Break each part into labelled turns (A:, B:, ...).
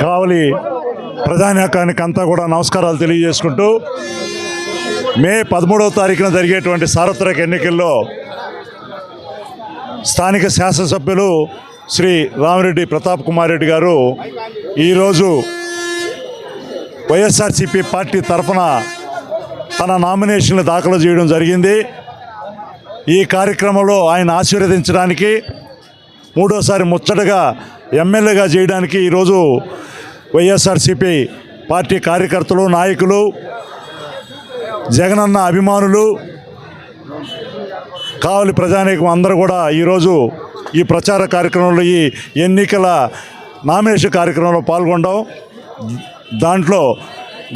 A: కావలి ప్రధానకానికి అంతా కూడా నమస్కారాలు తెలియజేసుకుంటూ మే పదమూడవ తారీఖున జరిగేటువంటి సార్వత్రిక ఎన్నికల్లో స్థానిక శాసనసభ్యులు శ్రీ రామిరెడ్డి ప్రతాప్ కుమార్ రెడ్డి గారు ఈరోజు వైఎస్ఆర్సీపీ పార్టీ తరఫున తన నామినేషన్లు దాఖలు చేయడం జరిగింది. ఈ కార్యక్రమంలో ఆయన ఆశీర్వదించడానికి మూడోసారి ముచ్చటగా ఎమ్మెల్యేగా చేయడానికి ఈరోజు వైఎస్ఆర్సీపీ పార్టీ కార్యకర్తలు నాయకులు జగనన్న అభిమానులు కావలి ప్రజానీకం అందరూ కూడా ఈరోజు ఈ ప్రచార కార్యక్రమంలో ఈ ఎన్నికల నామినేషన్ కార్యక్రమంలో పాల్గొండం దాంట్లో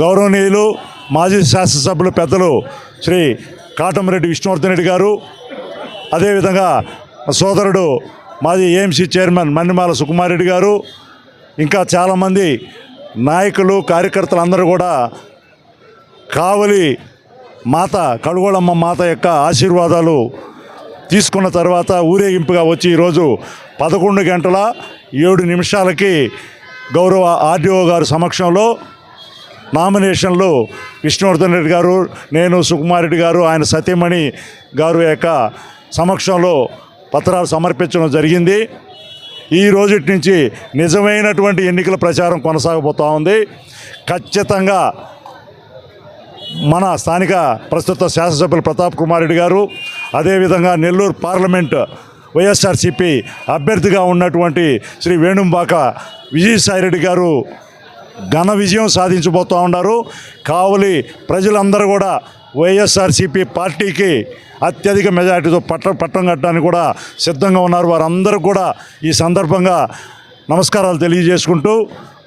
A: గౌరవనీయులు మాజీ శాసనసభ్యులు పెద్దలు శ్రీ కాటమరెడ్డి విష్ణువర్ధన్ రెడ్డి గారు అదేవిధంగా సోదరుడు మాజీ ఏఎంసీ చైర్మన్ మన్నిమాల సుకుమారెడ్డి గారు. ఇంకా చాలామంది నాయకులు కార్యకర్తలు అందరూ కూడా కావలి మాత కడుగోళమ్మ మాత యొక్క ఆశీర్వాదాలు తీసుకున్న తర్వాత ఊరేగింపుగా వచ్చి ఈరోజు పదకొండు గంటల ఏడు నిమిషాలకి గౌరవ ఆర్డీఓ గారి సమక్షంలో నామినేషన్లు విష్ణువర్ధన్ రెడ్డి గారు నేను సుకుమార్ రెడ్డి గారు ఆయన సతీమణి గారు యొక్క సమక్షంలో పత్రాలు సమర్పించడం జరిగింది. ఈ రోజుటి నుంచి నిజమైనటువంటి ఎన్నికల ప్రచారం కొనసాగబోతూ ఉంది. ఖచ్చితంగా మన స్థానిక ప్రస్తుత శాసనసభ్యులు ప్రతాప్ కుమార్ రెడ్డి గారు అదేవిధంగా నెల్లూరు పార్లమెంట్ వైఎస్ఆర్సిపి అభ్యర్థిగా ఉన్నటువంటి శ్రీ వేణుంబాక విజయసాయిరెడ్డి గారు ఘన విజయం సాధించబోతూ ఉన్నారు. కావలి ప్రజలందరూ కూడా వైఎస్ఆర్సీపీ పార్టీకి అత్యధిక మెజార్టీతో పట్ట పట్టం కట్టడానికి కూడా సిద్ధంగా ఉన్నారు. వారందరూ కూడా ఈ సందర్భంగా నమస్కారాలు తెలియజేసుకుంటూ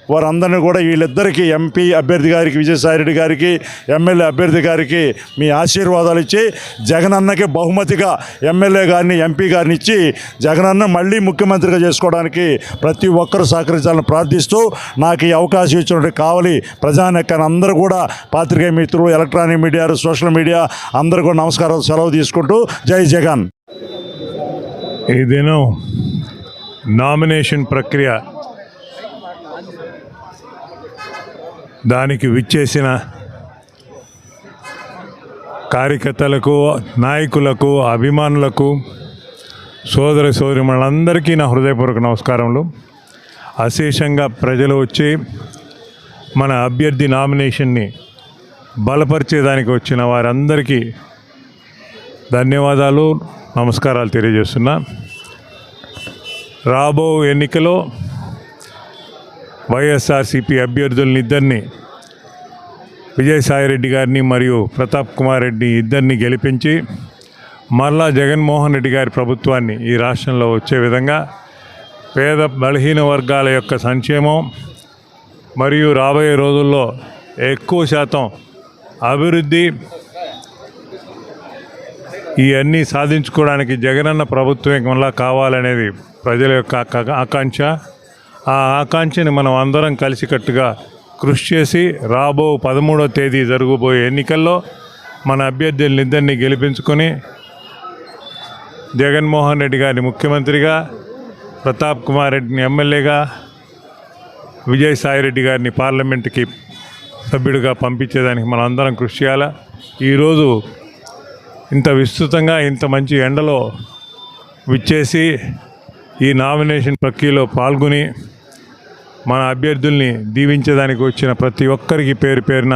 A: వారందరినీ కూడా వీళ్ళిద్దరికీ ఎంపీ అభ్యర్థి గారికి విజయసాయిరెడ్డి గారికి ఎమ్మెల్యే అభ్యర్థి గారికి మీ ఆశీర్వాదాలు ఇచ్చి జగనన్నకి బహుమతిగా ఎమ్మెల్యే గారిని ఎంపీ గారిని ఇచ్చి జగనన్న మళ్ళీ ముఖ్యమంత్రిగా చేసుకోవడానికి ప్రతి ఒక్కరూ సహకరించాలని ప్రార్థిస్తూ నాకు ఈ అవకాశం ఇచ్చినట్టు కావాలి ప్రజానెక్కని అందరూ కూడా పాత్రికేయ మిత్రులు ఎలక్ట్రానిక్ మీడియా సోషల్ మీడియా అందరూ కూడా నమస్కారాలు సెలవు తీసుకుంటూ జై జగన్.
B: ఈ దినం నామినేషన్ ప్రక్రియ దానికి విచ్చేసిన కార్యకర్తలకు నాయకులకు అభిమానులకు సోదర సోదరిమణులందరికీ నా హృదయపూర్వక నమస్కారములు. అశేషంగా ప్రజలు వచ్చి మన అభ్యర్థి నామినేషన్ని బలపరిచేదానికి వచ్చిన వారందరికీ ధన్యవాదాలు నమస్కారాలు తెలియజేస్తున్నా. రాబో ఎన్నికలో వైఎస్ఆర్సిపి అభ్యర్థులని ఇద్దరిని విజయసాయిరెడ్డి గారిని మరియు ప్రతాప్ కుమార్ రెడ్డి ఇద్దరిని గెలిపించి మరలా జగన్మోహన్ రెడ్డి గారి ప్రభుత్వాన్ని ఈ రాష్ట్రంలో వచ్చే విధంగా పేద బలహీన వర్గాల యొక్క సంక్షేమం మరియు రాబోయే రోజుల్లో ఎక్కువ శాతం అభివృద్ధి ఇవన్నీ సాధించుకోవడానికి జగనన్న ప్రభుత్వం వల్ల కావాలనేది ప్రజల యొక్క ఆకాంక్ష. ఆ ఆకాంక్షని మనం అందరం కలిసికట్టుగా కృషి చేసి రాబో పదమూడో తేదీ జరగబోయే ఎన్నికల్లో మన అభ్యర్థులను ఇద్దరిని గెలిపించుకొని జగన్మోహన్ రెడ్డి గారిని ముఖ్యమంత్రిగా ప్రతాప్ కుమార్ రెడ్డిని ఎమ్మెల్యేగా విజయసాయిరెడ్డి గారిని పార్లమెంట్కి సభ్యుడిగా పంపించేదానికి మనం అందరం కృషి చేయాలి? ఈరోజు ఇంత విస్తృతంగా ఇంత మంచి ఎండలో విచ్చేసి ఈ నామినేషన్ ప్రక్రియలో పాల్గొని మన అభ్యర్థుల్ని దీవించడానికి వచ్చిన ప్రతి ఒక్కరికి పేరు పేరున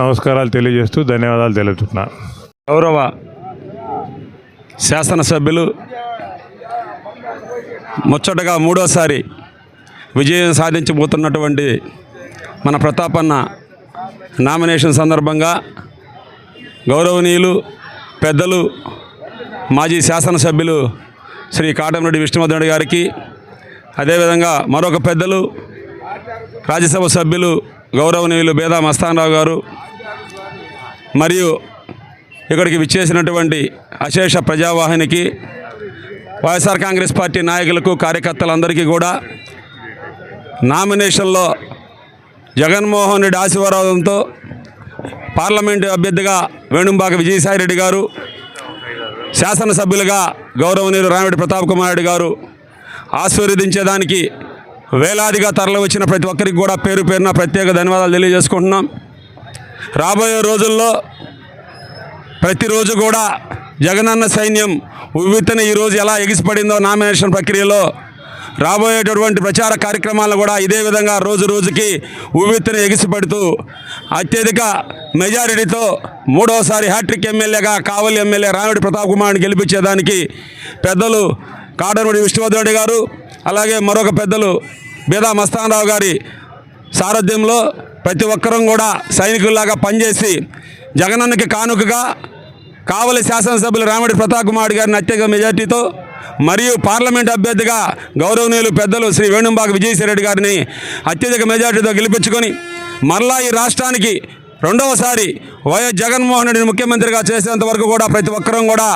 B: నమస్కారాలు తెలియజేస్తూ ధన్యవాదాలు తెలుపుతున్నా.
C: గౌరవ శాసనసభ్యులు ముచ్చటగా మూడోసారి విజయం సాధించబోతున్నటువంటి మన ప్రతాపన్న నామినేషన్ సందర్భంగా గౌరవనీయులు పెద్దలు మాజీ శాసనసభ్యులు శ్రీ కాటంరెడ్డి విష్ణువర్ధన్ గారికి అదేవిధంగా మరొక పెద్దలు రాజ్యసభ సభ్యులు గౌరవనీయులు బేదా మస్తానరావు గారు మరియు ఇక్కడికి విచ్చేసినటువంటి అశేష ప్రజావాహినికి వైఎస్ఆర్ కాంగ్రెస్ పార్టీ నాయకులకు కార్యకర్తలందరికీ కూడా నామినేషన్లో జగన్మోహన్ రెడ్డి ఆశీర్వాదంతో పార్లమెంటు అభ్యర్థిగా వేణుంబాక విజయసాయిరెడ్డి గారు శాసనసభ్యులుగా గౌరవనీయులు రామిరెడ్డి ప్రతాప్ కుమార్ రెడ్డి గారు ఆశీర్వదించేదానికి వేలాదిగా తరలి వచ్చిన ప్రతి ఒక్కరికి కూడా పేరు పేరున ప్రత్యేక ధన్యవాదాలు తెలియజేసుకుంటున్నాం. రాబోయే రోజుల్లో ప్రతిరోజు కూడా జగనన్న సైన్యం ఉవ్విత్తన ఈరోజు ఎలా ఎగిసిపడిందో నామినేషన్ ప్రక్రియలో రాబోయేటటువంటి ప్రచార కార్యక్రమాలను కూడా ఇదే విధంగా రోజు రోజుకి ఉవ్వెత్తున ఎగిసిపడుతూ అత్యధిక మెజారిటీతో మూడవసారి హ్యాట్రిక్ ఎమ్మెల్యేగా కావలి ఎమ్మెల్యే రామిడి ప్రతాప్ కుమార్ని గెలిపించేదానికి పెద్దలు కాడనుడి విష్ణువర్ధరెడ్డి గారు అలాగే మరొక పెద్దలు బేదా మస్తానరావు గారి సారథ్యంలో ప్రతి ఒక్కరం కూడా సైనికుల్లాగా పనిచేసి జగనన్నకి కానుకగా కావలి శాసనసభ్యులు రామిడి ప్రతాప్ కుమార్ గారిని అత్యధిక మెజార్టీతో మరియు పార్లమెంట్ అభ్యర్థిగా గౌరవనీయులు పెద్దలు శ్రీ వేణుంబాక విజయసాయిరెడ్డి గారిని అత్యధిక మెజార్టీతో గెలిపించుకొని మరలా ఈ రాష్ట్రానికి రెండవసారి వైఎస్ జగన్మోహన్ రెడ్డిని ముఖ్యమంత్రిగా చేసేంత వరకు కూడా ప్రతి ఒక్కరం కూడా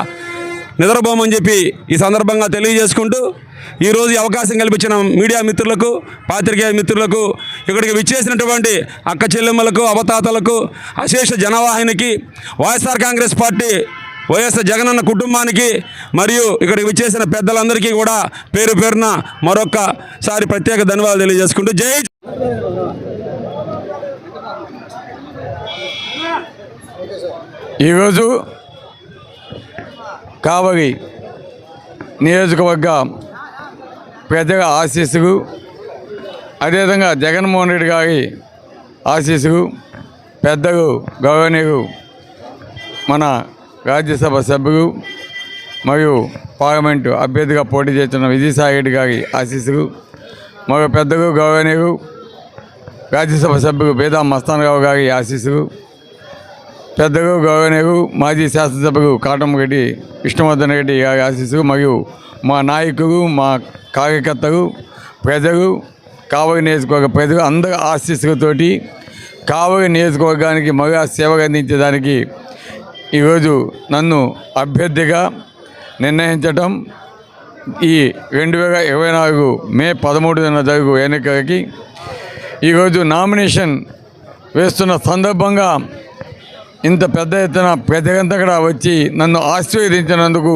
C: నిద్రపోమని చెప్పి ఈ సందర్భంగా తెలియజేసుకుంటూ ఈరోజు అవకాశం కల్పించిన మీడియా మిత్రులకు పాత్రికేయ మిత్రులకు ఇక్కడికి విచ్చేసినటువంటి అక్క చెల్లెమ్మలకు అవతాతలకు అశేష జనవాహినికి Y S R Congress party Y S Jagananna కుటుంబానికి మరియు ఇక్కడికి విచ్చేసిన పెద్దలందరికీ కూడా పేరు పేరున మరొక్కసారి ప్రత్యేక ధన్యవాదాలు తెలియజేసుకుంటూ జై
D: ఈరోజు కావలి నియోజకవర్గ పెద్దల ఆశీస్సులు అదేవిధంగా జగన్మోహన్ రెడ్డి గారి ఆశీస్సులు పెద్దలు గౌరవనీయులు మన రాజ్యసభ సభ్యులు మరియు పార్లమెంటు అభ్యర్థిగా పోటీ చేస్తున్న విజయసాయి రెడ్డి గారి ఆశీస్సులు మరో పెద్దలు గౌరవనీయులు రాజ్యసభ సభ్యులు బేదా మస్తానరావు గారి ఆశీస్సులు పెద్దగు గౌరవనీయులు మాజీ శాస్త్రసభకు కాటమ్మ గడ్డి విష్ణువర్ధన్ రెడ్డి ఆశీస్సు మరియు మా నాయకులు మా కార్యకర్తలు ప్రజలు కావలి నియోజకవర్గ ప్రజలు అందరి ఆశీస్సులతోటి కావలి నియోజకవర్గానికి మగా సేవలు అందించడానికి ఈరోజు నన్ను అభ్యర్థిగా నిర్ణయించటం ఈ రెండు వేల ఇరవై నాలుగు మే పదమూడున జరుగు ఎన్నికలకి ఈరోజు నామినేషన్ వేస్తున్న సందర్భంగా ఇంత పెద్ద ఎత్తున ప్రజలంతా కూడా వచ్చి నన్ను ఆశీర్వదించినందుకు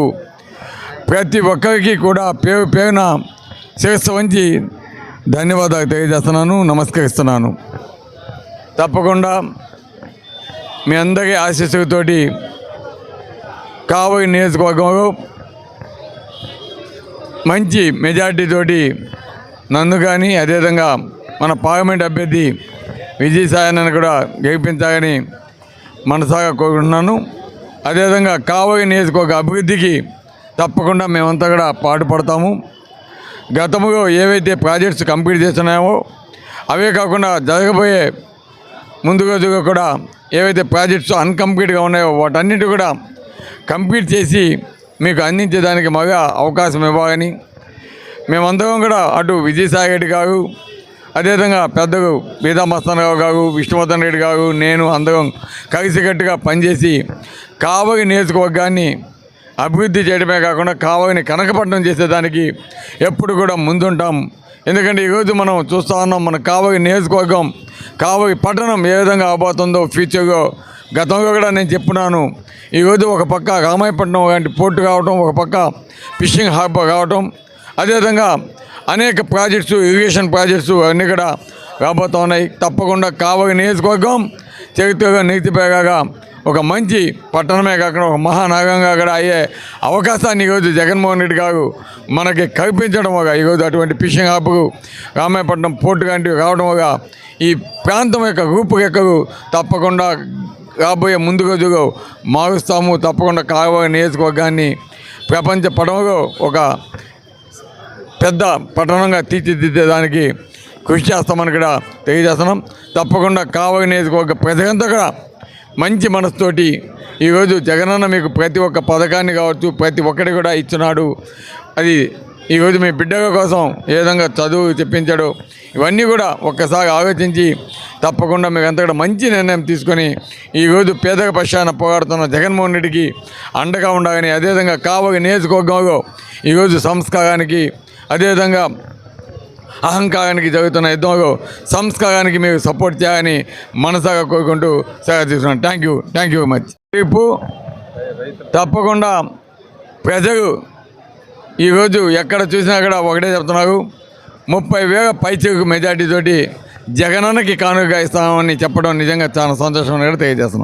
D: ప్రతి ఒక్కరికి కూడా పేరు పేరున శిరస్సు వంచి ధన్యవాదాలు తెలియజేస్తున్నాను నమస్కరిస్తున్నాను. తప్పకుండా మీ అందరి ఆశీస్సులతోటి కావలి నియోజకవర్గంలో మంచి మెజార్టీతోటి నన్ను కానీ అదేవిధంగా మన పార్లమెంట్ అభ్యర్థి విజయసాయనని కూడా గెలిపించాలని మనసాగా కోరుకుంటున్నాను అదేవిధంగా కావలి నియోజకవర్గ అభివృద్ధికి తప్పకుండా మేమంతా కూడా పాటుపడతాము. గతంలో ఏవైతే ప్రాజెక్ట్స్ కంప్లీట్ చేస్తున్నాయో అవే కాకుండా జరగబోయే ముందు రోజుగా కూడా ఏవైతే ప్రాజెక్ట్స్ అన్కంప్లీట్గా ఉన్నాయో వాటన్నిటి కూడా కంప్లీట్ చేసి మీకు అందించేదానికి మగ అవకాశం ఇవ్వాలని మేమందరం కూడా అటు విజయసాయి రెడ్డి గారు అదేవిధంగా పెద్దలు బీదామస్తానరావు గారు విష్ణువర్ధన్ రెడ్డి గారు నేను అందరం కలిసికట్టుగా పనిచేసి కావలి నియోజకవర్గాన్ని అభివృద్ధి చేయడమే కాకుండా కావలిని కనకపట్నం చేసేదానికి ఎప్పుడు కూడా ముందుంటాం. ఎందుకంటే ఈరోజు మనం చూస్తూ ఉన్నాం మన కావలి నియోజకవర్గం కావలి పట్టణం ఏ విధంగా అవబోతుందో ఫ్యూచర్లో గతంలో కూడా నేను చెప్పున్నాను. ఈరోజు ఒక పక్క రామాయపట్నం లాంటి పోర్టు కావటం ఒక పక్క ఫిషింగ్ హార్బర్ కావటం అదేవిధంగా అనేక ప్రాజెక్ట్స్ ఇరిగేషన్ ప్రాజెక్ట్స్ అన్నీ కూడా రాబోతూ ఉన్నాయి. తప్పకుండా కావలి నియోజకవర్గం చరిత్రగా నీతిపేగా ఒక మంచి పట్టణమే కాకుండా ఒక మహానగరంగా కూడా అయ్యే అవకాశాన్ని ఈరోజు జగన్మోహన్ రెడ్డి గారు మనకి కల్పించడం ఒక ఈరోజు అటువంటి ఫిషింగ్ హాబ్కు రామాయపట్నం పోర్టు లాంటివి రావడం ఒక ఈ ప్రాంతం యొక్క రూపురేఖలు తప్పకుండా రాబోయే ముందు రోజులో మారుస్తాము. తప్పకుండా కావలి నియోజకవర్గాన్ని ప్రపంచ పటంలో ఒక పెద్ద పట్టణంగా తీర్చిదిద్దేదానికి కృషి చేస్తామని కూడా తెలియజేస్తున్నాం. తప్పకుండా కావలి నియోజకవర్గ ప్రజలంతా కూడా మంచి మనసుతోటి ఈరోజు జగనన్న మీకు ప్రతి ఒక్క పథకాన్ని కావచ్చు ప్రతి ఒక్కటి కూడా ఇచ్చినాడు అది ఈరోజు మీ బిడ్డల కోసం ఏ విధంగా చదువు చెప్పించాడు ఇవన్నీ కూడా ఒక్కసారి ఆలోచించి తప్పకుండా మీకు అంతా కూడా మంచి నిర్ణయం తీసుకొని ఈరోజు పేదల పక్షాన పోరాడుతున్న జగన్మోహన్ రెడ్డికి అండగా ఉండాలని అదేవిధంగా కావలి నియోజకవర్గంలో ఈరోజు సంస్కారానికి అదేవిధంగా అహంకారానికి జరుగుతున్న యుద్ధంలో సంస్కారానికి మీరు సపోర్ట్ చేయాలని మనసాగా కోరుకుంటూ సేవ తీసుకున్నాను. Thank you thank you much రేపు తప్పకుండా ప్రజలు ఈరోజు ఎక్కడ చూసినా కూడా ఒకటే చెప్తున్నారు. ముప్పై వేల పైచకు మెజార్టీ తోటి జగనన్నకి కానుగా ఇస్తామని చెప్పడం నిజంగా చాలా సంతోషంగా తెలియజేస్తున్నాం.